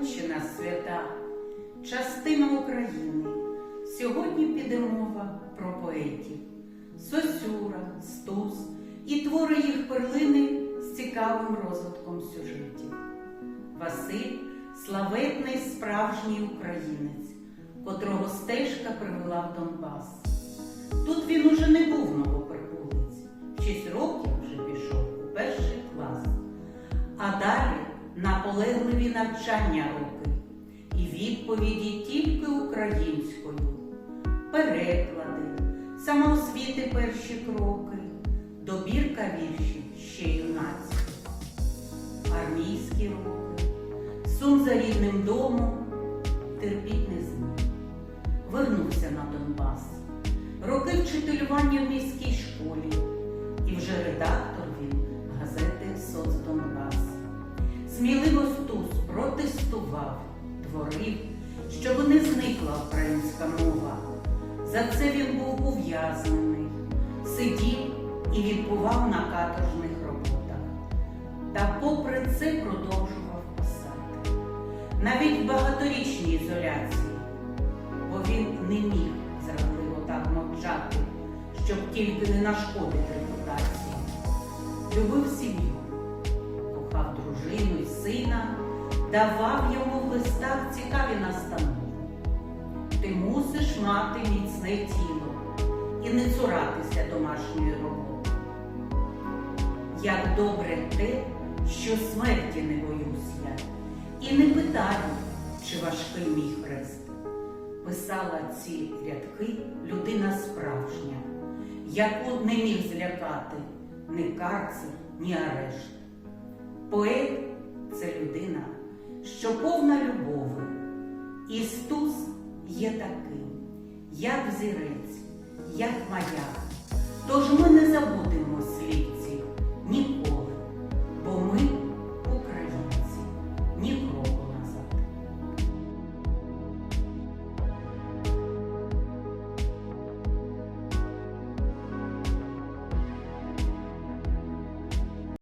Спадщина свята, частина України. Сьогодні піде мова про поетів Сосюра, Стус і твори їх перлини з цікавим розвитком сюжетів. Василь славетний справжній українець, котрого стежка привела в Донбас. Тут він уже не був новоприбулець, в шість років вже пішов у перший клас. А далі наполегливі навчання роки і відповіді тільки українською, переклади, самоосвіти перші кроки, добірка віршів ще юнацьких, армійські роки, сум за рідним домом, терпіть не зміг. Вернувся на Донбас, роки вчителювання в міській школі, і вже редактор Сміливо Стус протестував, творив, щоб не зникла українська мова. За це він був ув'язнений, сидів і відбував на каторжних роботах. Та попри це продовжував писати. Навіть в багаторічній ізоляції, бо він не міг зрадливо так мовчати, щоб тільки не нашкодити репутації. Любив сім'ю, давав йому в листах цікаві настанови. Ти мусиш мати міцне тіло і не цуратися домашньої роботи. Як добре те, що смерті не боюсь я, і не питаю, чи важкий мій хрест. Писала ці рядки людина справжня, яку не міг злякати ні карцер, ні арешт. Поет це людина, що повна любови, Ісус є таким, як зірець, як маяк. Тож ми не